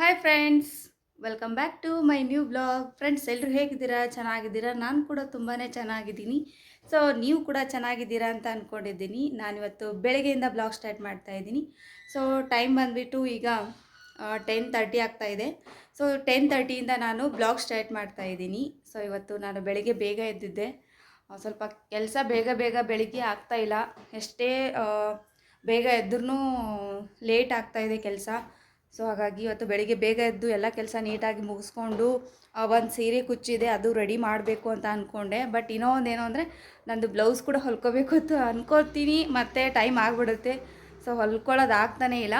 Hi friends welcome back to my new blog friends ಎಲ್ಲರೂ ಹೇಗಿದ್ದೀರಾ? ಚೆನ್ನಾಗಿದ್ದೀರಾ? ನಾನು ಕೂಡ ತುಂಬಾ ಚೆನ್ನಾಗಿದ್ದೀನಿ. ಸೊ ನೀವು ಕೂಡ ಚೆನ್ನಾಗಿದ್ದೀರಾ ಅಂತ ಅಂದ್ಕೊಂಡಿದ್ದೀನಿ ನಾನಿವತ್ತು ಬೆಳಗ್ಗೆಯಿಂದ ಬ್ಲಾಗ್ ಸ್ಟಾರ್ಟ್ ಮಾಡ್ತಾ ಇದ್ದೀನಿ. ಸೊ ಟೈಮ್ ಬಂದುಬಿಟ್ಟು ಈಗ ಟೆನ್ ತರ್ಟಿ ಆಗ್ತಾ ಇದೆ. ಸೊ ಟೆನ್ ತರ್ಟಿಯಿಂದ ನಾನು ಬ್ಲಾಗ್ ಸ್ಟಾರ್ಟ್ ಮಾಡ್ತಾ ಇದ್ದೀನಿ. ಸೊ ಇವತ್ತು ನಾನು ಬೆಳಗ್ಗೆ ಬೇಗ ಎದ್ದಿದ್ದೆ. ಸ್ವಲ್ಪ ಕೆಲಸ ಬೇಗ ಬೇಗ ಬೆಳಿಗ್ಗೆ ಆಗ್ತಾ ಇಲ್ಲ. ಎಷ್ಟೇ ಬೇಗ ಎದ್ರೂ ಲೇಟ್ ಆಗ್ತಾಯಿದೆ ಕೆಲಸ. ಸೊ ಹಾಗಾಗಿ ಇವತ್ತು ಬೆಳಿಗ್ಗೆ ಬೇಗ ಎದ್ದು ಎಲ್ಲ ಕೆಲಸ ನೀಟಾಗಿ ಮುಗಿಸ್ಕೊಂಡು ಒಂದು ಸೀರೆ ಕುಚ್ಚಿದೆ, ಅದು ರೆಡಿ ಮಾಡಬೇಕು ಅಂತ ಅಂದ್ಕೊಂಡೆ ಬಟ್ ಇನ್ನೂ ಒಂದು ಏನು ಅಂದರೆ, ನಂದು ಬ್ಲೌಸ್ ಕೂಡ ಹೊಲ್ಕೋಬೇಕು ಅಂತ ಅಂದ್ಕೋತೀನಿ ಮತ್ತು ಟೈಮ್ ಆಗಿಬಿಡುತ್ತೆ. ಸೊ ಹೊಲ್ಕೊಳ್ಳೋದು ಆಗ್ತಾನೆ ಇಲ್ಲ.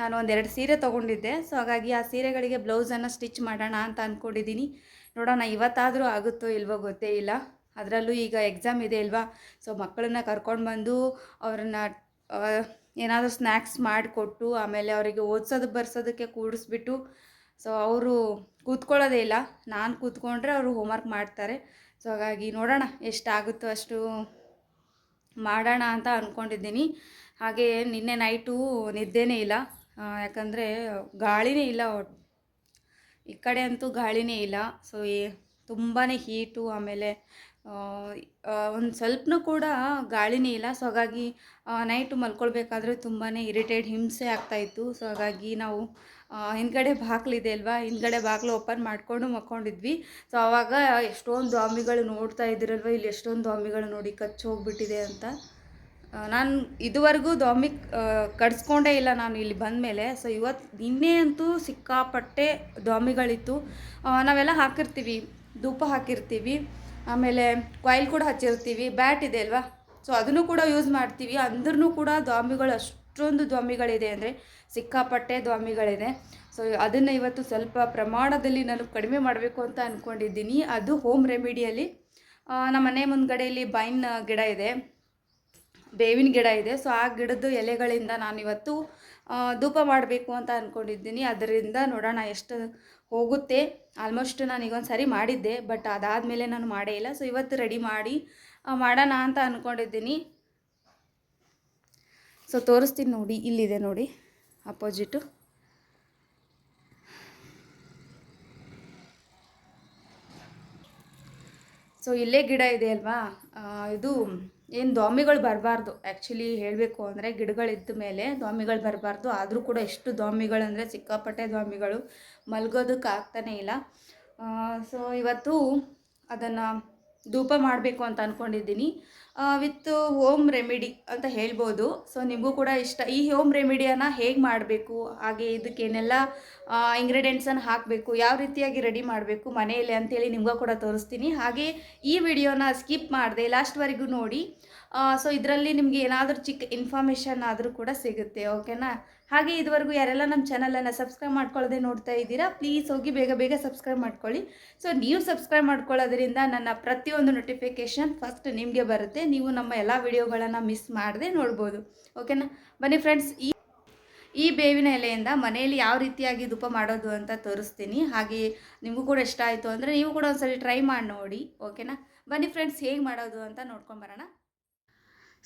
ನಾನು ಒಂದೆರಡು ಸೀರೆ ತೊಗೊಂಡಿದ್ದೆ. ಸೊ ಹಾಗಾಗಿ ಆ ಸೀರೆಗಳಿಗೆ ಬ್ಲೌಸನ್ನು ಸ್ಟಿಚ್ ಮಾಡೋಣ ಅಂತ ಅಂದ್ಕೊಂಡಿದ್ದೀನಿ ನೋಡೋಣ ಇವತ್ತಾದರೂ ಆಗುತ್ತೋ ಇಲ್ವೋ ಗೊತ್ತೇ ಇಲ್ಲ. ಅದರಲ್ಲೂ ಈಗ ಎಕ್ಸಾಮ್ ಇದೆ ಅಲ್ವಾ? ಸೊ ಮಕ್ಕಳನ್ನ ಕರ್ಕೊಂಡು ಬಂದು ಅವ್ರನ್ನ ಏನಾದರೂ ಸ್ನ್ಯಾಕ್ಸ್ ಮಾಡಿಕೊಟ್ಟು, ಆಮೇಲೆ ಅವರಿಗೆ ಓದಿಸೋದು, ಬರ್ಸೋದಕ್ಕೆ ಕೂಡಿಸ್ಬಿಟ್ಟು ಸೊ ಅವರು ಕೂತ್ಕೊಳ್ಳೋದೇ ಇಲ್ಲ. ನಾನು ಕೂತ್ಕೊಂಡ್ರೆ ಅವರು ಹೋಮ್ವರ್ಕ್ ಮಾಡ್ತಾರೆ. ಸೊ ಹಾಗಾಗಿ ನೋಡೋಣ ಎಷ್ಟಾಗುತ್ತೋ ಅಷ್ಟು ಮಾಡೋಣ ಅಂತ ಅಂದ್ಕೊಂಡಿದ್ದೀನಿ ಹಾಗೆ ನಿನ್ನೆ ನೈಟು ನಿದ್ದೆನೇ ಇಲ್ಲ. ಯಾಕಂದರೆ ಗಾಳಿನೇ ಇಲ್ಲ ಈ ಕಡೆ ಅಂತೂ ಗಾಳಿನೇ ಇಲ್ಲ. ಸೊ ತುಂಬಾ ಹೀಟು ಆಮೇಲೆ ಒಂದು ಸ್ವಲ್ಪನೂ ಕೂಡ ಗಾಳಿನೇ ಇಲ್ಲ. ಸೊ ಹಾಗಾಗಿ ನೈಟು ಮಲ್ಕೊಳ್ಬೇಕಾದ್ರೆ ತುಂಬಾ ಇರಿಟೇಟ್ ಹಿಂಸೆ ಆಗ್ತಾಯಿತ್ತು ಸೊ ಹಾಗಾಗಿ ನಾವು ಹಿಂದುಗಡೆ ಬಾಗಿಲಿದೆ ಅಲ್ವಾ? ಹಿಂದ್ಗಡೆ ಬಾಗಿಲು ಓಪನ್ ಮಾಡಿಕೊಂಡು ಮಕ್ಕೊಂಡಿದ್ವಿ ಸೊ ಆವಾಗ ಎಷ್ಟೊಂದು ದಾಮಿಗಳು ನೋಡ್ತಾ ಇದ್ದೀರಲ್ವ? ಇಲ್ಲಿ ಎಷ್ಟೊಂದು ದಾಮಿಗಳು ನೋಡಿ ಕಚ್ಚಿ ಹೋಗ್ಬಿಟ್ಟಿದೆ ಅಂತ. ನಾನು ಇದುವರೆಗೂ ದ್ವಾಮಿ ಕಡಿಸ್ಕೊಂಡೇ ಇಲ್ಲ ನಾನು ಇಲ್ಲಿ ಬಂದ ಮೇಲೆ ಸೊ ಇವತ್ತು ನಿನ್ನೆ ಅಂತೂ ಸಿಕ್ಕಾಪಟ್ಟೆ ದಾಮಿಗಳಿತ್ತು ನಾವೆಲ್ಲ ಹಾಕಿರ್ತೀವಿ, ಧೂಪ ಹಾಕಿರ್ತೀವಿ. ಆಮೇಲೆ ಕಾಯಿಲ್ ಕೂಡ ಹಚ್ಚಿರ್ತೀವಿ. ಬ್ಯಾಟ್ ಇದೆ ಅಲ್ವಾ? ಸೊ ಅದನ್ನು ಕೂಡ ಯೂಸ್ ಮಾಡ್ತೀವಿ. ಅಂದ್ರೂ ಕೂಡ ದ್ವಾಮಿಗಳು ಅಷ್ಟೊಂದು ದ್ವಾಮಿಗಳಿದೆ ಅಂದರೆ ಸಿಕ್ಕಾಪಟ್ಟೆ ದ್ವಾಮಿಗಳಿದೆ. ಸೊ ಅದನ್ನು ಇವತ್ತು ಸ್ವಲ್ಪ ಪ್ರಮಾಣದಲ್ಲಿ ನಾನು ಕಡಿಮೆ ಮಾಡಬೇಕು ಅಂತ ಅಂದ್ಕೊಂಡಿದ್ದೀನಿ ಅದು ಹೋಮ್ ರೆಮಿಡಿಯಲ್ಲಿ ನಮ್ಮ ಮನೆ ಮುಂದ್ಗಡೆಯಲ್ಲಿ ಬೈನ್ ಗಿಡ ಇದೆ. ಬೇವಿನ ಗಿಡ ಇದೆ. ಸೊ ಆ ಗಿಡದ ಎಲೆಗಳಿಂದ ನಾನು ಇವತ್ತು ಧೂಪ ಮಾಡಬೇಕು ಅಂತ ಅಂದ್ಕೊಂಡಿದ್ದೀನಿ ಅದರಿಂದ ನೋಡೋಣ ಎಷ್ಟು ಹೋಗುತ್ತೆ. ಆಲ್ಮೋಸ್ಟ್ ನಾನು ಈಗ ಒಂದು ಸರಿ ಮಾಡಿದ್ದೆ ಬಟ್ ಅದಾದಮೇಲೆ ನಾನು ಮಾಡೇ ಇಲ್ಲ. ಸೊ ಇವತ್ತು ರೆಡಿ ಮಾಡಿ ಮಾಡೋಣ ಅಂತ ಅಂದ್ಕೊಂಡಿದ್ದೀನಿ ಸೊ ತೋರಿಸ್ತೀನಿ ನೋಡಿ, ಇಲ್ಲಿದೆ ನೋಡಿ ಅಪೋಸಿಟು ಸೊ ಇಲ್ಲೇ ಗಿಡ ಇದೆ ಅಲ್ವಾ? ಇದು ಏನು ದ್ವಾಮಿಗಳು ಬರಬಾರ್ದು. ಆ್ಯಕ್ಚುಲಿ ಹೇಳಬೇಕು ಅಂದರೆ ಗಿಡಗಳಿದ್ದ ಮೇಲೆ ದ್ವಾಮಿಗಳು ಬರಬಾರ್ದು. ಆದರೂ ಕೂಡ ಎಷ್ಟು ದ್ವಾಮಿಗಳಂದರೆ ಸಿಕ್ಕಾಪಟ್ಟೆ ದ್ವಾಮಿಗಳು ಮಲ್ಗೋದಕ್ಕೆ ಆಗ್ತಾನೇ ಇಲ್ಲ ಸೊ ಇವತ್ತು ಅದನ್ನು ಧೂಪ ಮಾಡಬೇಕು ಅಂತ ಅಂದ್ಕೊಂಡಿದ್ದೀನಿ ವಿತ್ ಹೋಮ್ ರೆಮಿಡಿ ಅಂತ ಹೇಳ್ಬೋದು. ಸೊ ನಿಮಗೂ ಕೂಡ ಇಷ್ಟ. ಈ ಹೋಮ್ ರೆಮಿಡಿಯನ್ನು ಹೇಗೆ ಮಾಡಬೇಕು? ಹಾಗೆ ಇದಕ್ಕೇನೆಲ್ಲ ಇಂಗ್ರೀಡಿಯೆಂಟ್ಸನ್ನು ಹಾಕಬೇಕು. ಯಾವ ರೀತಿಯಾಗಿ ರೆಡಿ ಮಾಡಬೇಕು ಮನೆಯಲ್ಲಿ ಅಂತೇಳಿ ನಿಮಗೂ ಕೂಡ ತೋರಿಸ್ತೀನಿ. ಹಾಗೆ ಈ ವಿಡಿಯೋನ ಸ್ಕಿಪ್ ಮಾಡಿದೆ ಲಾಸ್ಟ್ವರೆಗೂ ನೋಡಿ. ಸೊ ಇದರಲ್ಲಿ ನಿಮಗೆ ಏನಾದರೂ ಚಿಕ್ಕ ಇನ್ಫಾರ್ಮೇಷನ್ ಆದರೂ ಕೂಡ ಸಿಗುತ್ತೆ ಓಕೆನಾ ಹಾಗೆ ಇದುವರೆಗೂ ಯಾರೆಲ್ಲ ನಮ್ಮ ಚಾನಲನ್ನು ಸಬ್ಸ್ಕ್ರೈಬ್ ಮಾಡ್ಕೊಳ್ಳದೆ ನೋಡ್ತಾ ಇದ್ದೀರಾ ಪ್ಲೀಸ್ ಹೋಗಿ ಬೇಗ ಬೇಗ ಸಬ್ಸ್ಕ್ರೈಬ್ ಮಾಡ್ಕೊಳ್ಳಿ. ಸೊ ನೀವು ಸಬ್ಸ್ಕ್ರೈಬ್ ಮಾಡ್ಕೊಳ್ಳೋದ್ರಿಂದ ನನ್ನ ಪ್ರತಿಯೊಂದು ನೋಟಿಫಿಕೇಷನ್ ಫಸ್ಟ್ ನಿಮಗೆ ಬರುತ್ತೆ. ನೀವು ನಮ್ಮ ಎಲ್ಲ ವಿಡಿಯೋಗಳನ್ನು ಮಿಸ್ ಮಾಡದೆ ನೋಡ್ಬೋದು. ಓಕೆನಾ ಬನ್ನಿ ಫ್ರೆಂಡ್ಸ್ ಈ ಈ ಬೇವಿನ ಎಲೆಯಿಂದ ಮನೆಯಲ್ಲಿ ಯಾವ ರೀತಿಯಾಗಿ ಧೂಪ ಮಾಡೋದು ಅಂತ ತೋರಿಸ್ತೀನಿ. ಹಾಗೆ ನಿಮಗೂ ಕೂಡ ಇಷ್ಟ ಆಯಿತು ಅಂದರೆ ನೀವು ಕೂಡ ಒಂದ್ಸರಿ ಟ್ರೈ ಮಾಡಿ ನೋಡಿ. ಓಕೆನಾ ಬನ್ನಿ ಫ್ರೆಂಡ್ಸ್ ಹೇಗೆ ಮಾಡೋದು ಅಂತ ನೋಡ್ಕೊಂಬರೋಣ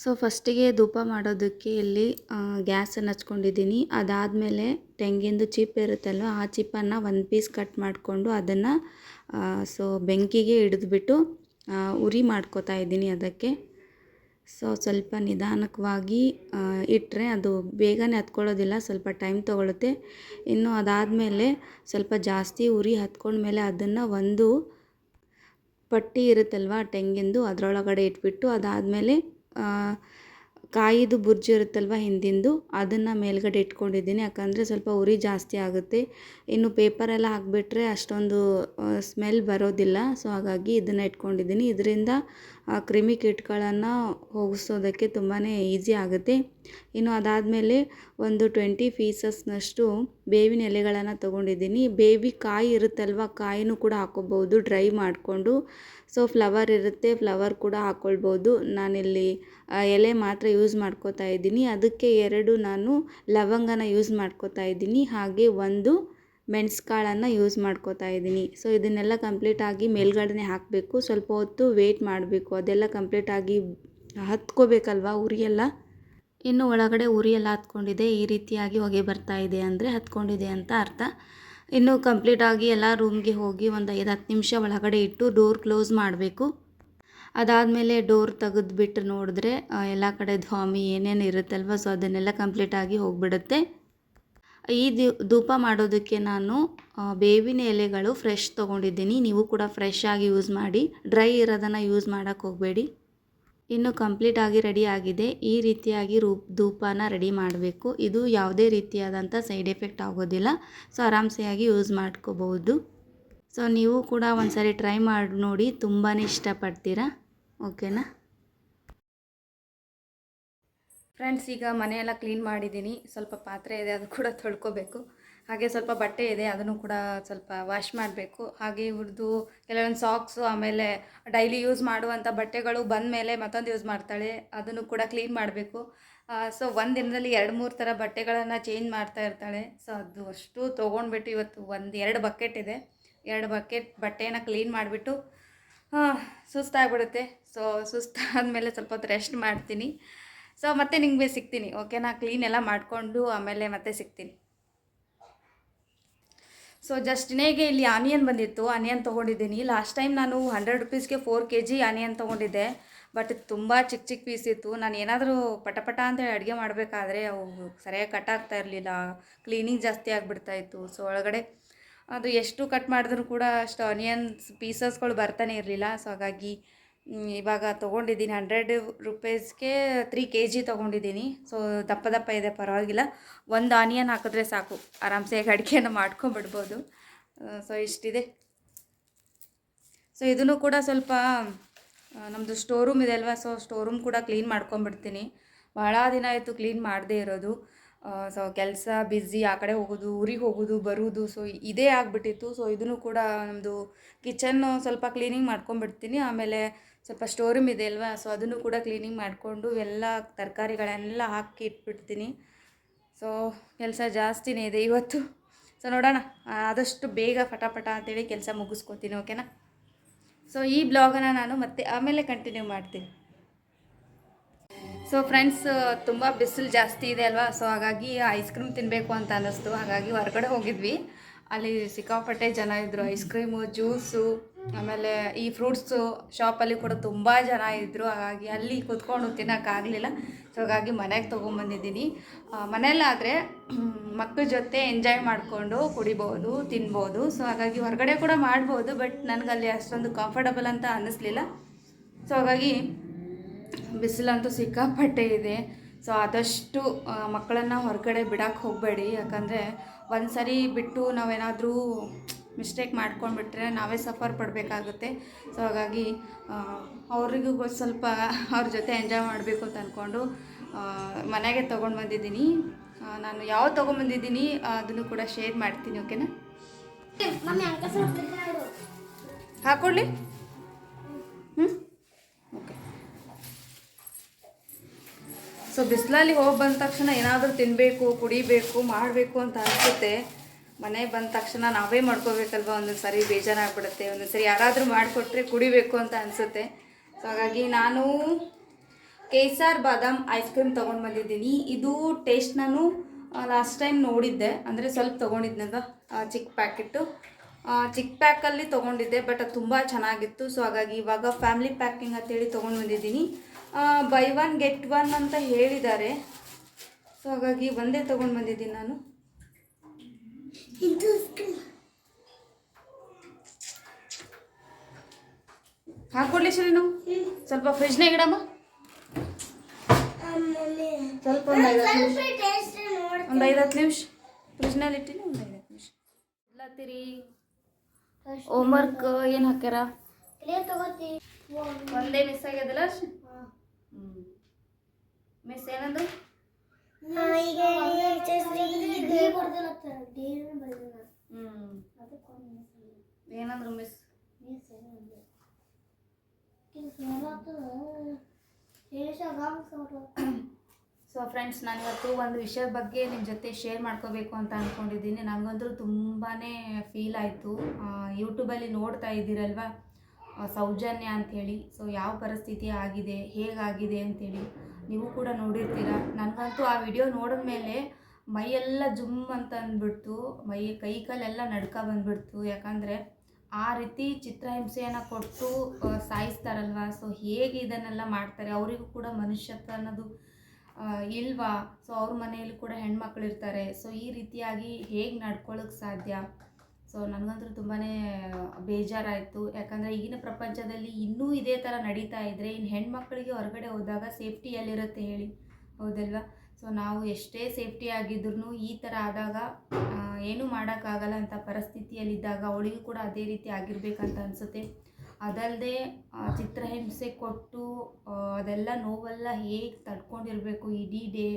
ಸೊ ಫಸ್ಟಿಗೆ ಧೂಪ ಮಾಡೋದಕ್ಕೆ ಇಲ್ಲಿ ಗ್ಯಾಸನ್ನು ಹಚ್ಕೊಂಡಿದ್ದೀನಿ. ಅದಾದಮೇಲೆ ತೆಂಗಿಂದು ಚಿಪ್ ಇರುತ್ತಲ್ವ, ಆ ಚಿಪ್ಪನ್ನು ಒಂದು ಪೀಸ್ ಕಟ್ ಮಾಡಿಕೊಂಡು ಅದನ್ನು ಸೊ ಬೆಂಕಿಗೆ ಹಿಡಿದ್ಬಿಟ್ಟು ಉರಿ ಮಾಡ್ಕೋತಾ ಇದ್ದೀನಿ ಅದಕ್ಕೆ. ಸೊ ಸ್ವಲ್ಪ ನಿಧಾನಕವಾಗಿ ಇಟ್ಟರೆ ಅದು ಬೇಗನೆ ಹತ್ಕೊಳ್ಳೋದಿಲ್ಲ, ಸ್ವಲ್ಪ ಟೈಮ್ ತೊಗೊಳುತ್ತೆ. ಇನ್ನು ಅದಾದಮೇಲೆ ಸ್ವಲ್ಪ ಜಾಸ್ತಿ ಉರಿ ಹತ್ಕೊಂಡ್ಮೇಲೆ ಅದನ್ನು ಒಂದು ಪಟ್ಟಿ ಇರುತ್ತಲ್ವ, ತೆಂಗಿಂದು ಅದರೊಳಗಡೆ ಇಟ್ಬಿಟ್ಟು ಅದಾದಮೇಲೆ ಕಾಯಿದು ಬುರ್ಜಿ ಇರುತ್ತಲ್ವ ಹಿಂದಿಂದು, ಅದನ್ನು ಮೇಲ್ಗಡೆ ಇಟ್ಕೊಂಡಿದ್ದೀನಿ. ಯಾಕಂದರೆ ಸ್ವಲ್ಪ ಉರಿ ಜಾಸ್ತಿ ಆಗುತ್ತೆ. ಇನ್ನು ಪೇಪರೆಲ್ಲ ಹಾಕ್ಬಿಟ್ರೆ ಅಷ್ಟೊಂದು ಸ್ಮೆಲ್ ಬರೋದಿಲ್ಲ. ಸೊ ಹಾಗಾಗಿ ಇದನ್ನು ಇಟ್ಕೊಂಡಿದ್ದೀನಿ. ಇದರಿಂದ ಕ್ರಿಮಿ ಕಿಟ್ಗಳನ್ನು ಹೋಗಿಸೋದಕ್ಕೆ ತುಂಬಾ ಈಸಿ ಆಗುತ್ತೆ. ಇನ್ನು ಅದಾದಮೇಲೆ ಒಂದು ಟ್ವೆಂಟಿ ಪೀಸಸ್ನಷ್ಟು ಬೇವಿನ ಎಲೆಗಳನ್ನು ತೊಗೊಂಡಿದ್ದೀನಿ. ಬೇವಿ ಕಾಯಿ ಇರುತ್ತಲ್ವ, ಕಾಯಿನೂ ಕೂಡ ಹಾಕ್ಕೋಬೋದು ಡ್ರೈ ಮಾಡಿಕೊಂಡು ಸೊ ಫ್ಲವರ್ ಇರುತ್ತೆ, ಫ್ಲವರ್ ಕೂಡ ಹಾಕ್ಕೊಳ್ಬೋದು ನಾನಿಲ್ಲಿ ಎಲೆ ಮಾತ್ರ ಯೂಸ್ ಮಾಡ್ಕೋತಾ ಇದ್ದೀನಿ. ಅದಕ್ಕೆ ಎರಡು ನಾನು ಲವಂಗನ ಯೂಸ್ ಮಾಡ್ಕೋತಾ ಇದ್ದೀನಿ. ಹಾಗೆ ಒಂದು ಮೆಣಸ್ಕಾಳನ್ನು ಯೂಸ್ ಮಾಡ್ಕೋತಾ ಇದ್ದೀನಿ. ಸೊ ಇದನ್ನೆಲ್ಲ ಕಂಪ್ಲೀಟಾಗಿ ಮೇಲ್ಗಡೆ ಹಾಕಬೇಕು. ಸ್ವಲ್ಪ ಹೊತ್ತು ವೇಟ್ ಮಾಡಬೇಕು. ಅದೆಲ್ಲ ಕಂಪ್ಲೀಟಾಗಿ ಹತ್ಕೋಬೇಕಲ್ವ ಉರಿಯೆಲ್ಲ? ಇನ್ನು ಒಳಗಡೆ ಉರಿಯೆಲ್ಲ ಹತ್ಕೊಂಡಿದೆ. ಈ ರೀತಿಯಾಗಿ ಹೊಗೆ ಬರ್ತಾ ಇದೆ ಅಂದರೆ ಹತ್ಕೊಂಡಿದೆ ಅಂತ ಅರ್ಥ. ಇನ್ನು ಕಂಪ್ಲೀಟಾಗಿ ಎಲ್ಲ ರೂಮ್ಗೆ ಹೋಗಿ ಒಂದು ಐದು ಹತ್ತು ನಿಮಿಷ ಒಳಗಡೆ ಇಟ್ಟು ಡೋರ್ ಕ್ಲೋಸ್ ಮಾಡಬೇಕು. ಅದಾದಮೇಲೆ ಡೋರ್ ತೆಗೆದುಬಿಟ್ಟು ನೋಡಿದ್ರೆ ಎಲ್ಲ ಕಡೆ ಧ್ವಾಮಿ ಏನೇನು ಇರುತ್ತಲ್ವ ಸೊ ಅದನ್ನೆಲ್ಲ ಕಂಪ್ಲೀಟಾಗಿ ಹೋಗಿಬಿಡುತ್ತೆ. ಈ ಧೂಪ ಮಾಡೋದಕ್ಕೆ ನಾನು ಬೇವಿನ ಎಲೆಗಳು ಫ್ರೆಶ್ ತೊಗೊಂಡಿದ್ದೀನಿ. ನೀವು ಕೂಡ ಫ್ರೆಶ್ ಆಗಿ ಯೂಸ್ ಮಾಡಿ. ಡ್ರೈ ಇರೋದನ್ನು ಯೂಸ್ ಮಾಡೋಕ್ಕೆ ಹೋಗಬೇಡಿ. ಇನ್ನು ಕಂಪ್ಲೀಟ್ ಆಗಿ ರೆಡಿ ಆಗಿದೆ. ಈ ರೀತಿಯಾಗಿ ರೂಪ್, ಧೂಪನ ರೆಡಿ ಮಾಡಬೇಕು. ಇದು ಯಾವುದೇ ರೀತಿಯಾದಂಥ ಸೈಡ್ ಎಫೆಕ್ಟ್ ಆಗೋದಿಲ್ಲ. ಸೊ, ಆರಾಮ್ಸೆಯಾಗಿ ಯೂಸ್ ಮಾಡ್ಕೋಬಹುದು. ಸೊ, ನೀವು ಕೂಡ ಒಂದ್ಸರಿ ಟ್ರೈ ಮಾಡಿ, ನೋಡಿ. ತುಂಬಾ ಇಷ್ಟಪಡ್ತೀರಾ? ಓಕೆನಾ? ಫ್ರೆಂಡ್ಸ್, ಈಗ ಮನೆಯೆಲ್ಲ ಕ್ಲೀನ್ ಮಾಡಿದ್ದೀನಿ. ಸ್ವಲ್ಪ ಪಾತ್ರೆ ಇದೆ, ಅದು ಕೂಡ ತೊಳ್ಕೊಬೇಕು. ಹಾಗೆ ಸ್ವಲ್ಪ ಬಟ್ಟೆ ಇದೆ, ಅದನ್ನು ಕೂಡ ಸ್ವಲ್ಪ ವಾಶ್ ಮಾಡಬೇಕು. ಹಾಗೆ ಇವ್ರದ್ದು ಕೆಲವೊಂದು ಸಾಕ್ಸು ಆಮೇಲೆ ಡೈಲಿ ಯೂಸ್ ಮಾಡುವಂಥ ಬಟ್ಟೆಗಳು ಬಂದ ಮೇಲೆ ಮತ್ತೊಂದು ಯೂಸ್ ಮಾಡ್ತಾಳೆ, ಅದನ್ನು ಕೂಡ ಕ್ಲೀನ್ ಮಾಡಬೇಕು. ಸೊ ಒಂದು ದಿನದಲ್ಲಿ ಎರಡು ಮೂರು ಥರ ಬಟ್ಟೆಗಳನ್ನು ಚೇಂಜ್ ಮಾಡ್ತಾ ಇರ್ತಾಳೆ. ಸೊ ಅದು ಅಷ್ಟು ತೊಗೊಂಡ್ಬಿಟ್ಟು ಇವತ್ತು ಒಂದು ಎರಡು ಬಕೆಟ್ ಇದೆ. ಎರಡು ಬಕೆಟ್ ಬಟ್ಟೆನ ಕ್ಲೀನ್ ಮಾಡಿಬಿಟ್ಟು ಸುಸ್ತಾಗ್ಬಿಡುತ್ತೆ. ಸೊ ಸುಸ್ತಾದಮೇಲೆ ಸ್ವಲ್ಪ ಹೊತ್ತು ರೆಸ್ಟ್ ಮಾಡ್ತೀನಿ. ಸೊ ಮತ್ತೆ ನಿಮಗೆ ಸಿಗ್ತೀನಿ ಓಕೆನಾ ಕ್ಲೀನ್ ಎಲ್ಲ ಮಾಡಿಕೊಂಡು ಆಮೇಲೆ ಮತ್ತೆ ಸಿಗ್ತೀನಿ. ಸೊ ಜಸ್ಟ್ ನೇಗೆ ಇಲ್ಲಿ ಆನಿಯನ್ ಬಂದಿತ್ತು. ಆನಿಯನ್ ತೊಗೊಂಡಿದ್ದೀನಿ. ಲಾಸ್ಟ್ ಟೈಮ್ ನಾನು ಹಂಡ್ರೆಡ್ ರುಪೀಸ್ಗೆ ಫೋರ್ ಕೆ ಜಿ ಆನಿಯನ್ ತೊಗೊಂಡಿದ್ದೆ. ಬಟ್ ತುಂಬ ಚಿಕ್ಕ ಚಿಕ್ಕ ಪೀಸ್ ಇತ್ತು. ನಾನು ಏನಾದರೂ ಪಟಪಟ ಅಂತೇಳಿ ಅಡುಗೆ ಮಾಡಬೇಕಾದ್ರೆ ಅವು ಸರಿಯಾಗಿ ಕಟ್ ಆಗ್ತಾ ಇರಲಿಲ್ಲ. ಕ್ಲೀನಿಂಗ್ ಜಾಸ್ತಿ ಆಗಿಬಿಡ್ತಾ ಇತ್ತು. ಸೊ ಒಳಗಡೆ ಅದು ಎಷ್ಟು ಕಟ್ ಮಾಡಿದ್ರು ಕೂಡ ಅಷ್ಟು ಆನಿಯನ್ಸ್ ಪೀಸಸ್ಗಳು ಬರ್ತಾನೆ ಇರಲಿಲ್ಲ. ಸೊ ಹಾಗಾಗಿ ಇವಾಗ ತೊಗೊಂಡಿದ್ದೀನಿ ಹಂಡ್ರೆಡ್ ರುಪೀಸ್ಗೆ ತ್ರೀ ಕೆ ಜಿ ತೊಗೊಂಡಿದ್ದೀನಿ. ಸೊ ದಪ್ಪ ದಪ್ಪ ಇದೆ, ಪರವಾಗಿಲ್ಲ. ಒಂದು ಆನಿಯನ್ ಹಾಕಿದ್ರೆ ಸಾಕು. ಆರಾಮ್ಸೆ ಅಡುಗೆನ ಮಾಡ್ಕೊಂಬಿಡ್ಬೋದು ಸೊ ಇಷ್ಟಿದೆ. ಸೊ ಇದನ್ನು ಕೂಡ ಸ್ವಲ್ಪ ನಮ್ಮದು ರೂಮ್ ಇದೆ ಅಲ್ವಾ? ಸೊ ಸ್ಟೋರೂಮ್ ಕೂಡ ಕ್ಲೀನ್ ಮಾಡ್ಕೊಂಬಿಡ್ತೀನಿ ಭಾಳ ದಿನ ಆಯಿತು ಕ್ಲೀನ್ ಮಾಡದೇ ಇರೋದು. ಸೊ ಕೆಲಸ ಬ್ಯುಸಿ ಆ ಕಡೆ ಹೋಗೋದು, ಊರಿಗೆ ಹೋಗೋದು, ಬರೋದು ಸೊ ಇದೇ ಆಗಿಬಿಟ್ಟಿತ್ತು. ಸೊ ಇದನ್ನು ಕೂಡ ನಮ್ಮದು ಕಿಚನ್ನು ಸ್ವಲ್ಪ ಕ್ಲೀನಿಂಗ್ ಮಾಡ್ಕೊಂಬಿಡ್ತೀನಿ ಆಮೇಲೆ ಸ್ವಲ್ಪ ಸ್ಟೋರೂಮ್ ಇದೆ ಅಲ್ವಾ? ಸೊ ಅದನ್ನು ಕೂಡ ಕ್ಲೀನಿಂಗ್ ಮಾಡಿಕೊಂಡು ಎಲ್ಲ ತರಕಾರಿಗಳೆಲ್ಲ ಹಾಕಿ ಇಟ್ಬಿಡ್ತೀನಿ. ಸೊ ಕೆಲಸ ಜಾಸ್ತಿನೇ ಇದೆ ಇವತ್ತು. ಸೊ ನೋಡೋಣ. ಆದಷ್ಟು ಬೇಗ ಫಟಾಫಟ ಅಂತೇಳಿ ಕೆಲಸ ಮುಗಿಸ್ಕೊತೀನಿ ಓಕೆನಾ ಸೊ ಈ ಬ್ಲಾಗನ್ನು ನಾನು ಮತ್ತೆ ಆಮೇಲೆ ಕಂಟಿನ್ಯೂ ಮಾಡ್ತೀನಿ. ಸೊ ಫ್ರೆಂಡ್ಸ್ ತುಂಬ ಬಿಸಿಲು ಜಾಸ್ತಿ ಇದೆ ಅಲ್ವಾ? ಸೊ ಹಾಗಾಗಿ ಐಸ್ ಕ್ರೀಮ್ ತಿನ್ನಬೇಕು ಅಂತ ಅನ್ನಿಸ್ತು. ಹಾಗಾಗಿ ಹೊರಗಡೆ ಹೋಗಿದ್ವಿ. ಅಲ್ಲಿ ಸಿಕ್ಕಾಪಟ್ಟೆ ಜನ ಇದ್ದರು ಐಸ್ ಕ್ರೀಮು ಜ್ಯೂಸು ಆಮೇಲೆ ಈ ಫ್ರೂಟ್ಸು ಶಾಪಲ್ಲಿ ಕೂಡ ತುಂಬ ಜನ ಇದ್ದರು ಹಾಗಾಗಿ ಅಲ್ಲಿ ಕುತ್ಕೊಂಡು ತಿನ್ನೋಕ್ಕಾಗಲಿಲ್ಲ ಸೊ ಹಾಗಾಗಿ ಮನೆಗೆ ತೊಗೊಂಬಂದಿದ್ದೀನಿ. ಮನೆಯಲ್ಲಾದರೆ ಮಕ್ಕಳ ಜೊತೆ ಎಂಜಾಯ್ ಮಾಡಿಕೊಂಡು ಕುಡಿಬೋದು, ತಿನ್ಬೋದು. ಸೊ ಹಾಗಾಗಿ ಹೊರಗಡೆ ಕೂಡ ಮಾಡ್ಬೋದು ಬಟ್ ನನಗಲ್ಲಿ ಅಷ್ಟೊಂದು ಕಂಫರ್ಟಬಲ್ ಅಂತ ಅನ್ನಿಸ್ಲಿಲ್ಲ ಸೊ ಹಾಗಾಗಿ ಬಿಸಿಲಂತೂ ಸಿಕ್ಕಾಪಟ್ಟೆ ಇದೆ. ಸೊ ಆದಷ್ಟು ಮಕ್ಕಳನ್ನು ಹೊರಗಡೆ ಬಿಡೋಕ್ಕೆ ಹೋಗಬೇಡಿ. ಯಾಕಂದರೆ ಒಂದು ಸರಿ ಬಿಟ್ಟು ನಾವೇನಾದರೂ ಮಿಸ್ಟೇಕ್ ಮಾಡ್ಕೊಂಡ್ಬಿಟ್ರೆ ನಾವೇ ಸಫರ್ ಪಡಬೇಕಾಗುತ್ತೆ. ಸೊ ಹಾಗಾಗಿ ಅವರಿಗೂ ಸ್ವಲ್ಪ ಅವ್ರ ಜೊತೆ ಎಂಜಾಯ್ ಮಾಡಬೇಕು ಅಂತ ಅಂದ್ಕೊಂಡು ಮನೆಗೆ ತೊಗೊಂಡು ಬಂದಿದ್ದೀನಿ. ನಾನು ಯಾವ ತೊಗೊಂಬಂದಿದ್ದೀನಿ ಅದನ್ನು ಕೂಡ ಶೇರ್ ಮಾಡ್ತೀನಿ ಓಕೆನಾ? ಹಾಕೊಳ್ಳಿ. ಹ್ಞೂ ಓಕೆ. ಸೊ ಬಿಸಿಲಲ್ಲಿ ಹೋಗಿ ಬಂದ ತಕ್ಷಣ ಏನಾದರೂ ತಿನ್ನಬೇಕು ಕುಡಿಬೇಕು ಮಾಡಬೇಕು ಅಂತ ಅನಿಸುತ್ತೆ. ಮನೆಗೆ ಬಂದ ತಕ್ಷಣ ನಾವೇ ಮಾಡ್ಕೋಬೇಕಲ್ವ? ಒಂದೊಂದು ಸರಿ ಬೇಜಾರಾಗ್ಬಿಡುತ್ತೆ, ಒಂದೊಂದು ಸರಿ ಯಾರಾದರೂ ಮಾಡಿಕೊಟ್ರೆ ಕುಡಿಬೇಕು ಅಂತ ಅನಿಸುತ್ತೆ. ಸೊ ಹಾಗಾಗಿ ನಾನು ಕೇಸಾರ್ ಬಾದಾಮ್ ಐಸ್ ಕ್ರೀಮ್ ತೊಗೊಂಡು ಬಂದಿದ್ದೀನಿ. ಇದು ಟೇಸ್ಟ್ ನಾನು ಲಾಸ್ಟ್ ಟೈಮ್ ನೋಡಿದ್ದೆ. ಅಂದರೆ ಸ್ವಲ್ಪ ತೊಗೊಂಡಿದ್ನಲ್ವ ಚಿಕ್ಕ ಪ್ಯಾಕೆಟು ಚಿಕ್ಕ ಪ್ಯಾಕಲ್ಲಿ ತೊಗೊಂಡಿದ್ದೆ ಬಟ್ ಅದು ತುಂಬ ಚೆನ್ನಾಗಿತ್ತು. ಸೊ ಹಾಗಾಗಿ ಇವಾಗ ಫ್ಯಾಮಿಲಿ ಪ್ಯಾಕಿಂಗ್ ಅಂತೇಳಿ ತೊಗೊಂಡು ಬಂದಿದ್ದೀನಿ. ಬೈ ಒನ್ ಗೆಟ್ ಒನ್ ಅಂತ ಹೇಳಿದ್ದಾರೆ. ಸೊ ಹಾಗಾಗಿ ಒಂದೇ ತೊಗೊಂಡು ಬಂದಿದ್ದೀನಿ ನಾನು. ಇದು ಸರಿ ನಾವು ಸ್ವಲ್ಪ ಫ್ರಿಜ್ನಾಗ ಇಡಮ್ಮ. ಸ್ವಲ್ಪ ಒಂದು ಒಂದು ಐದು ಹತ್ತು ನಿಮಿಷ. ಫ್ರಿಜ್ನಲ್ಲಿ ಇಟ್ಟಿನಿ ಒಂದು ಐದು ಹತ್ತು ನಿಮಿಷ. ಇಲ್ಲತ್ತೀರಿ ಹೋಮ್ವರ್ಕ್ ಏನು ಹಾಕ್ಯಾರ? ಒಂದೇ ಮಿಸ್ ಆಗ್ಯದಲ್ಲ ಹ್ಞೂ ಮಿಸ್ ಏನಂದು? ಏನಂದ್ರು ಮಿಸ್ ಸೊ ಫ್ರೆಂಡ್ಸ್ ನಾನು ಇವತ್ತು ಒಂದು ವಿಷಯದ ಬಗ್ಗೆ ನಿಮ್ಮ ಜೊತೆ ಶೇರ್ ಮಾಡ್ಕೋಬೇಕು ಅಂತ ಅಂದ್ಕೊಂಡಿದ್ದೀನಿ ನನಗಂತೂ ತುಂಬಾ ಫೀಲ್ ಆಯಿತು. ಯೂಟ್ಯೂಬಲ್ಲಿ ನೋಡ್ತಾ ಇದ್ದೀರಲ್ವಾ? ಸೌಜನ್ಯ ಅಂಥೇಳಿ ಸೊ ಯಾವ ಪರಿಸ್ಥಿತಿ ಆಗಿದೆ? ಹೇಗಾಗಿದೆ ಅಂಥೇಳಿ ನೀವು ಕೂಡ ನೋಡಿರ್ತೀರ. ನನಗಂತೂ ಆ ವಿಡಿಯೋ ನೋಡಿದ ಮೇಲೆ ಮೈಯೆಲ್ಲ ಜುಮ್ ಅಂತ ಅಂದ್ಬಿಡ್ತು. ಮೈ ಕೈ ಕಾಲೆಲ್ಲ ನಡ್ಕ ಬಂದ್ಬಿಡ್ತು. ಯಾಕಂದರೆ ಆ ರೀತಿ ಚಿತ್ರಹಿಂಸೆಯನ್ನು ಕೊಟ್ಟು ಸಾಯಿಸ್ತಾರಲ್ವ? ಸೊ ಹೇಗೆ ಇದನ್ನೆಲ್ಲ ಮಾಡ್ತಾರೆ? ಅವರಿಗೂ ಕೂಡ ಮನುಷ್ಯತ್ವ ಅನ್ನೋದು ಇಲ್ವಾ? ಸೊ ಅವ್ರ ಮನೆಯಲ್ಲಿ ಕೂಡ ಹೆಣ್ಮಕ್ಳು ಇರ್ತಾರೆ ಸೊ ಈ ರೀತಿಯಾಗಿ ಹೇಗೆ ನಡ್ಕೊಳ್ಳೋಕ್ಕೆ ಸಾಧ್ಯ? ಸೊ ನನಗಂತೂ ತುಂಬಾ ಬೇಜಾರಾಯಿತು. ಯಾಕಂದರೆ ಈಗಿನ ಪ್ರಪಂಚದಲ್ಲಿ ಇನ್ನೂ ಇದೇ ಥರ ನಡೀತಾ ಇದ್ದರೆ ಇನ್ನು ಹೆಣ್ಮಕ್ಳಿಗೆ ಹೊರಗಡೆ ಹೋದಾಗ ಸೇಫ್ಟಿ ಎಲ್ಲಿರುತ್ತೆ ಹೇಳಿ? ಹೌದಲ್ವಾ? ಸೊ ನಾವು ಎಷ್ಟೇ ಸೇಫ್ಟಿ ಆಗಿದ್ರು ಈ ಥರ ಆದಾಗ ಏನೂ ಮಾಡೋಕ್ಕಾಗಲ್ಲ ಅಂತ ಪರಿಸ್ಥಿತಿಯಲ್ಲಿದ್ದಾಗ ಅವಳಿಗೂ ಕೂಡ ಅದೇ ರೀತಿ ಆಗಿರಬೇಕಂತ ಅನಿಸುತ್ತೆ. ಅದಲ್ಲದೆ ಚಿತ್ರಹಿಂಸೆ ಕೊಟ್ಟು ಅದೆಲ್ಲ ನೋವೆಲ್ಲ ಹೇಗೆ ತಡ್ಕೊಂಡಿರಬೇಕು ಇಡೀ ಡೇ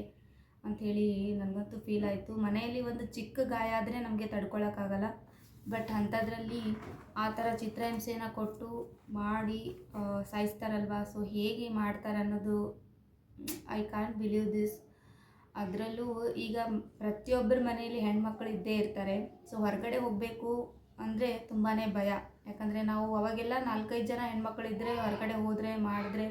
ಅಂಥೇಳಿ ನನಗಂತೂ ಫೀಲ್ ಆಯಿತು. ಮನೆಯಲ್ಲಿ ಒಂದು ಚಿಕ್ಕ ಗಾಯ ಆದರೆ ನಮಗೆ ತಡ್ಕೊಳಕ್ಕಾಗಲ್ಲ. ಬಟ್ ಅಂಥದ್ರಲ್ಲಿ ಆ ಥರ ಚಿತ್ರಹಿಂಸೆನ ಕೊಟ್ಟು ಮಾಡಿ ಸಾಯಿಸ್ತಾರಲ್ವಾ? ಸೊ ಹೇಗೆ ಮಾಡ್ತಾರೆ ಅನ್ನೋದು ಐ ಕಾಂಟ್ ಬಿಲೀವ್ ದಿಸ್ ಅದರಲ್ಲೂ ಈಗ ಪ್ರತಿಯೊಬ್ಬರ ಮನೆಯಲ್ಲಿ ಹೆಣ್ಮಕ್ಳು ಇದ್ದೇ ಇರ್ತಾರೆ. ಸೊ ಹೊರಗಡೆ ಹೋಗಬೇಕು ಅಂದರೆ ತುಂಬಾ ಭಯ. ಯಾಕಂದರೆ ನಾವು ಅವಾಗೆಲ್ಲ ನಾಲ್ಕೈದು ಜನ ಹೆಣ್ಮಕ್ಳಿದ್ರೆ ಹೊರಗಡೆ ಹೋದರೆ, ಮಾಡಿದ್ರೆ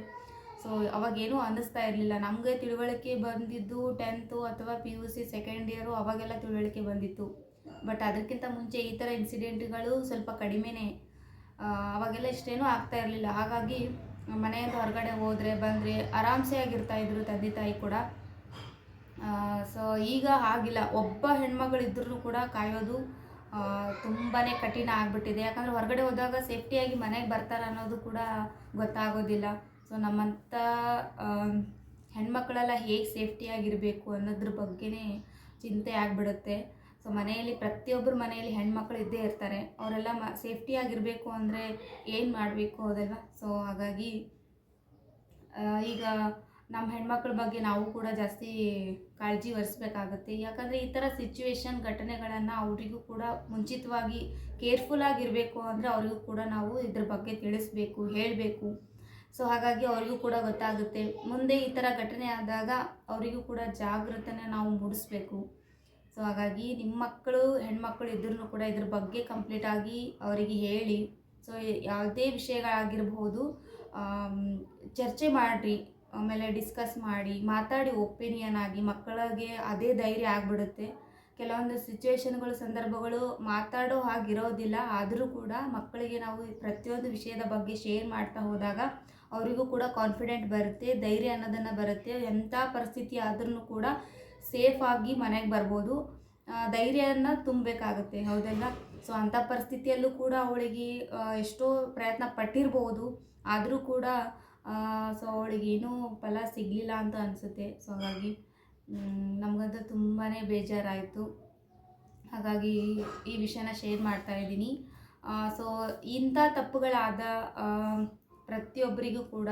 ಸೊ ಅವಾಗೇನೂ ಅನ್ನಿಸ್ತಾ ಇರಲಿಲ್ಲ. ನಮಗೆ ತಿಳುವಳಿಕೆ ಬಂದಿದ್ದು ಟೆಂತು ಅಥವಾ P U C second year ಅವಾಗೆಲ್ಲ ತಿಳುವಳಿಕೆ ಬಂದಿತ್ತು. ಬಟ್ ಅದಕ್ಕಿಂತ ಮುಂಚೆ ಈ ಥರ ಇನ್ಸಿಡೆಂಟ್ಗಳು ಸ್ವಲ್ಪ ಕಡಿಮೆನೆ ಅವಾಗೆಲ್ಲ ಇಷ್ಟೇನೂ ಆಗ್ತಾ ಇರಲಿಲ್ಲ. ಹಾಗಾಗಿ ಮನೆಯಿಂದ ಹೊರಗಡೆ ಹೋದರೆ, ಬಂದರೆ ಆರಾಮ್ಸೆ ಆಗಿರ್ತಾ ಇದ್ರು ತಂದೆ ತಾಯಿ ಕೂಡ. ಸೊ ಈಗ ಆಗಿಲ್ಲ ಒಬ್ಬ ಹೆಣ್ಮಗಳಿದ್ರೂ ಕೂಡ ಕಾಯೋದು ತುಂಬಾ ಕಠಿಣ ಆಗಿಬಿಟ್ಟಿದೆ. ಯಾಕಂದರೆ ಹೊರಗಡೆ ಹೋದಾಗ ಸೇಫ್ಟಿಯಾಗಿ ಮನೆಗೆ ಬರ್ತಾರೆ ಅನ್ನೋದು ಕೂಡ ಗೊತ್ತಾಗೋದಿಲ್ಲ. ಸೊ ನಮ್ಮಂಥ ಹೆಣ್ಮಕ್ಳೆಲ್ಲ ಹೇಗೆ ಸೇಫ್ಟಿಯಾಗಿರಬೇಕು ಅನ್ನೋದ್ರ ಬಗ್ಗೆನೇ ಚಿಂತೆ ಆಗಿಬಿಡುತ್ತೆ. ಸೊ ಮನೆಯಲ್ಲಿ ಪ್ರತಿಯೊಬ್ಬರ ಮನೆಯಲ್ಲಿ ಹೆಣ್ಮಕ್ಳು ಇದ್ದೇ ಇರ್ತಾರೆ. ಅವರೆಲ್ಲ ಮ ಸೇಫ್ಟಿಯಾಗಿರಬೇಕು ಅಂದರೆ ಏನು ಮಾಡಬೇಕು ಅದೆಲ್ಲ ಸೊ ಹಾಗಾಗಿ ಈಗ ನಮ್ಮ ಹೆಣ್ಮಕ್ಳ ಬಗ್ಗೆ ನಾವು ಕೂಡ ಜಾಸ್ತಿ ಕಾಳಜಿ ವಹಿಸ್ಬೇಕಾಗುತ್ತೆ ಯಾಕಂದರೆ ಈ ಥರ ಸಿಚುವೇಶನ್ ಘಟನೆಗಳನ್ನು ಅವರಿಗೂ ಕೂಡ ಮುಂಚಿತವಾಗಿ ಕೇರ್ಫುಲ್ ಆಗಿರಬೇಕು ಅಂದರೆ ಅವರಿಗೂ ಕೂಡ ನಾವು ಇದ್ರ ಬಗ್ಗೆ ತಿಳಿಸ್ಬೇಕು, ಹೇಳಬೇಕು. ಸೊ ಹಾಗಾಗಿ ಅವರಿಗೂ ಕೂಡ ಗೊತ್ತಾಗುತ್ತೆ. ಮುಂದೆ ಈ ಥರ ಘಟನೆ ಆದಾಗ ಅವರಿಗೂ ಕೂಡ ಜಾಗೃತನ ನಾವು ಮೂಡಿಸ್ಬೇಕು. ಸೊ ಹಾಗಾಗಿ ನಿಮ್ಮ ಮಕ್ಕಳು, ಹೆಣ್ಮಕ್ಳು ಇದ್ರೂ ಕೂಡ ಇದ್ರ ಬಗ್ಗೆ ಕಂಪ್ಲೀಟಾಗಿ ಅವರಿಗೆ ಹೇಳಿ. ಸೊ ಯಾವುದೇ ವಿಷಯಗಳಾಗಿರ್ಬೋದು ಚರ್ಚೆ ಮಾಡಿರಿ, ಆಮೇಲೆ ಡಿಸ್ಕಸ್ ಮಾಡಿ, ಮಾತಾಡಿ ಒಪಿನಿಯನ್ ಆಗಿ, ಮಕ್ಕಳಿಗೆ ಅದೇ ಧೈರ್ಯ ಆಗಿಬಿಡುತ್ತೆ. ಕೆಲವೊಂದು ಸಿಚುವೇಶನ್ಗಳು ಸಂದರ್ಭಗಳು ಮಾತಾಡೋ ಹಾಗಿರೋದಿಲ್ಲ. ಆದರೂ ಕೂಡ ಮಕ್ಕಳಿಗೆ ನಾವು ಪ್ರತಿಯೊಂದು ವಿಷಯದ ಬಗ್ಗೆ ಶೇರ್ ಮಾಡ್ತಾ ಹೋದಾಗ ಅವರಿಗೂ ಕೂಡ ಕಾನ್ಫಿಡೆಂಟ್ ಬರುತ್ತೆ, ಧೈರ್ಯ ಅನ್ನೋದನ್ನು ಬರುತ್ತೆ. ಎಂಥ ಪರಿಸ್ಥಿತಿ ಆದ್ರೂ ಕೂಡ ಸೇಫ್ ಆಗಿ ಮನೆಗೆ ಬರ್ಬೋದು. ಧೈರ್ಯನ ತುಂಬಬೇಕಾಗುತ್ತೆ ಹೌದಲ್ಲ ಸೊ ಅಂಥ ಪರಿಸ್ಥಿತಿಯಲ್ಲೂ ಕೂಡ ಅವಳಿಗೆ ಎಷ್ಟೋ ಪ್ರಯತ್ನ ಪಟ್ಟಿರ್ಬೋದು. ಆದರೂ ಕೂಡ ಸೊ ಅವಳಿಗೆ ಏನೂ ಫಲ ಸಿಗಲಿಲ್ಲ ಅಂತ ಅನಿಸುತ್ತೆ. ಸೊ ಹಾಗಾಗಿ ನಮಗಂತೂ ತುಂಬಾ ಬೇಜಾರಾಯಿತು. ಹಾಗಾಗಿ, ಈ ವಿಷಯನ ಶೇರ್ ಮಾಡ್ತಾ ಇದ್ದೀನಿ. ಸೊ ಇಂಥ ತಪ್ಪುಗಳಾದ ಪ್ರತಿಯೊಬ್ಬರಿಗೂ ಕೂಡ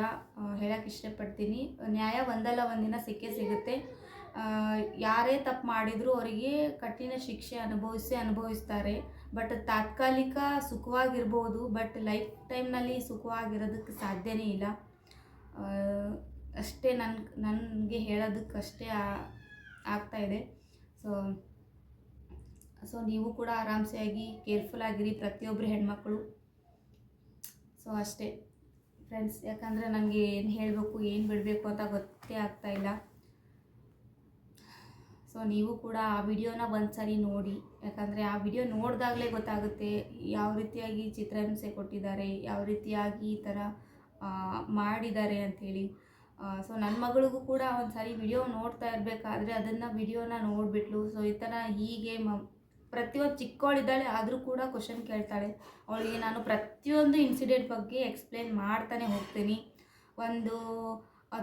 ಹೇಳಕ್ಕೆ ಇಷ್ಟಪಡ್ತೀನಿ. ನ್ಯಾಯ ಒಂದಲ್ಲ ಒಂದಿನ ಸಿಕ್ಕೇ ಸಿಗುತ್ತೆ. ಯಾರೇ ತಪ್ಪು ಮಾಡಿದರೂ ಅವರಿಗೆ ಕಠಿಣ ಶಿಕ್ಷೆ ಅನುಭವಿಸಿ ಅನುಭವಿಸ್ತಾರೆ. ಬಟ್ ತಾತ್ಕಾಲಿಕ ಸುಖವಾಗಿರ್ಬೋದು ಬಟ್ ಲೈಫ್ ಟೈಮ್ನಲ್ಲಿ ಸುಖವಾಗಿರೋದಕ್ಕೆ ಸಾಧ್ಯನೇ ಇಲ್ಲ. ಅಷ್ಟೇ ನನ್ನ ನನಗೆ ಹೇಳೋದಕ್ಕೆ ಅಷ್ಟೇ ಆಗ್ತಾ ಇದೆ. ಸೊ ಸೊ ನೀವು ಕೂಡ ಆರಾಮ್ಸೆಯಾಗಿ ಕೇರ್ಫುಲ್ ಆಗಿರಿ ಪ್ರತಿಯೊಬ್ಬರು ಹೆಣ್ಮಕ್ಳು. ಸೊ ಅಷ್ಟೇ. ಫ್ರೆಂಡ್ಸ್ ಯಾಕಂದರೆ ನನಗೆ ಏನು ಹೇಳಬೇಕು, ಏನು ಬಿಡಬೇಕು ಅಂತ ಗೊತ್ತೇ ಆಗ್ತಾಯಿಲ್ಲ ಸೊ ನೀವು ಕೂಡ ಆ ವಿಡಿಯೋನ ಒಂದ್ಸರಿ ನೋಡಿ. ಯಾಕಂದರೆ ಆ ವಿಡಿಯೋ ನೋಡಿದಾಗಲೇ ಗೊತ್ತಾಗುತ್ತೆ ಯಾವ ರೀತಿಯಾಗಿ ಚಿತ್ರಹಿಂಸೆ ಕೊಟ್ಟಿದ್ದಾರೆ, ಯಾವ ರೀತಿಯಾಗಿ ಈ ಥರ ಮಾಡಿದ್ದಾರೆ ಅಂಥೇಳಿ. ಸೊ ನನ್ನ ಮಗಳಿಗೂ ಕೂಡ ಒಂದು ಸಾರಿ ವಿಡಿಯೋ ನೋಡ್ತಾ ಇರಬೇಕಾದ್ರೆ ಅದನ್ನು ವಿಡಿಯೋನ ನೋಡಿಬಿಟ್ಲು. ಸೊ ಈ ಥರ ಹೀಗೆ ಮ, ಪ್ರತಿಯೊಂದು ಚಿಕ್ಕವಳಿದ್ದಾಳೆ ಆದರೂ ಕೂಡ ಕ್ವಶನ್ ಕೇಳ್ತಾಳೆ. ಅವಳಿಗೆ ನಾನು ಪ್ರತಿಯೊಂದು ಇನ್ಸಿಡೆಂಟ್ ಬಗ್ಗೆ ಎಕ್ಸ್ಪ್ಲೇನ್ ಮಾಡ್ತಾನೆ ಹೋಗ್ತೀನಿ. ಒಂದು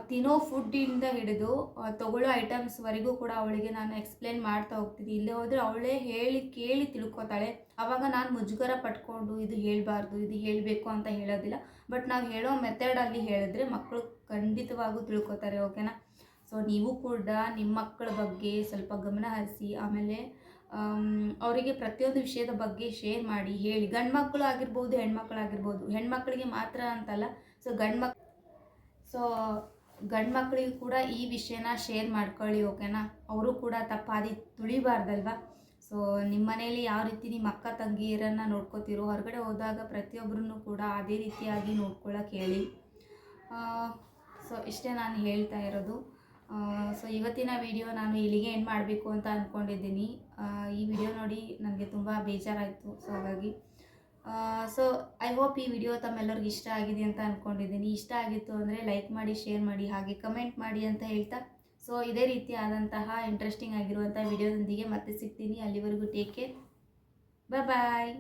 ತಿನ್ನೋ ಫುಡ್ಡಿಂದ ಹಿಡಿದು ತಗೊಳ್ಳೋ ಐಟಮ್ಸ್ವರೆಗೂ ಕೂಡ ಅವಳಿಗೆ ನಾನು ಎಕ್ಸ್ಪ್ಲೇನ್ ಮಾಡ್ತಾ ಹೋಗ್ತೀನಿ. ಇಲ್ಲೇ ಹೋದರೆ ಅವಳೇ ಹೇಳಿ, ಕೇಳಿ ತಿಳ್ಕೊತಾಳೆ. ಆವಾಗ ನಾನು ಮುಜುಗರ ಪಟ್ಕೊಂಡು ಇದು ಹೇಳಬಾರ್ದು, ಇದು ಹೇಳಬೇಕು ಅಂತ ಹೇಳೋದಿಲ್ಲ. ಬಟ್ ನಾವು ಹೇಳೋ ಮೆಥಡಲ್ಲಿ ಹೇಳಿದ್ರೆ ಮಕ್ಕಳು ಖಂಡಿತವಾಗೂ ತಿಳ್ಕೊತಾರೆ ಓಕೆನಾ ಸೊ ನೀವು ಕೂಡ ನಿಮ್ಮ ಮಕ್ಕಳ ಬಗ್ಗೆ ಸ್ವಲ್ಪ ಗಮನ ಹರಿಸಿ, ಆಮೇಲೆ ಅವರಿಗೆ ಪ್ರತಿಯೊಂದು ವಿಷಯದ ಬಗ್ಗೆ ಶೇರ್ ಮಾಡಿ, ಹೇಳಿ. ಗಂಡು ಮಕ್ಕಳು ಆಗಿರ್ಬೋದು, ಹೆಣ್ಮಕ್ಳು ಆಗಿರ್ಬೋದು. ಹೆಣ್ಮಕ್ಳಿಗೆ ಮಾತ್ರ ಅಂತಲ್ಲ. ಸೊ ಗಂಡು ಮಕ್ ಸೊ ಗಂಡು ಮಕ್ಕಳಿಗೂ ಕೂಡ ಈ ವಿಷಯನ ಶೇರ್ ಮಾಡ್ಕೊಳ್ಳಿ ಓಕೆನಾ ಅವರು ಕೂಡ ತಪ್ಪಾದಿ ತುಳಿಬಾರ್ದಲ್ವಾ? ಸೊ ನಿಮ್ಮ ಮನೆಯಲ್ಲಿ ಯಾವ ರೀತಿ ನಿಮ್ಮ ಅಕ್ಕ ತಂಗಿಯರನ್ನು ನೋಡ್ಕೋತಿರೋ, ಹೊರಗಡೆ ಹೋದಾಗ ಪ್ರತಿಯೊಬ್ಬರನ್ನು ಕೂಡ ಅದೇ ರೀತಿಯಾಗಿ ನೋಡ್ಕೊಳ್ಳೋಕೆ ಹೇಳಿ. ಸೊ ಇಷ್ಟೇ ನಾನು ಹೇಳ್ತಾ ಇರೋದು. ಸೊ ಇವತ್ತಿನ ವಿಡಿಯೋ ನಾನು ಇಲ್ಲಿಗೆ ಎಂಡ್ ಮಾಡಬೇಕು ಅಂತ ಅಂದ್ಕೊಂಡಿದ್ದೀನಿ ಈ ವಿಡಿಯೋ ನೋಡಿ ನನಗೆ ತುಂಬ ಬೇಜಾರಾಯಿತು ಸೊ ಹಾಗಾಗಿ ಸೊ ಐ ಹೋಪ್ ಈ ವಿಡಿಯೋ ತಮ್ಮೆಲ್ಲರಿಗೂ ಇಷ್ಟ ಆಗಿದೆ ಅಂತ ಅಂದ್ಕೊಂಡಿದ್ದೀನಿ ಇಷ್ಟ ಆಗಿತ್ತು ಅಂದರೆ ಲೈಕ್ ಮಾಡಿ ಶೇರ್ ಮಾಡಿ, ಹಾಗೆ ಕಮೆಂಟ್ ಮಾಡಿ ಅಂತ ಹೇಳ್ತಾ. ಸೊ ಇದೇ ರೀತಿ ಆದಂತಹ ಇಂಟ್ರೆಸ್ಟಿಂಗ್ ಆಗಿರುವಂಥ ವಿಡಿಯೋದೊಂದಿಗೆ ಮತ್ತೆ ಸಿಗ್ತೀನಿ. ಅಲ್ಲಿವರೆಗೂ ಟೇಕ್ ಕೇರ್ ಬಾಯ್ ಬಾಯ್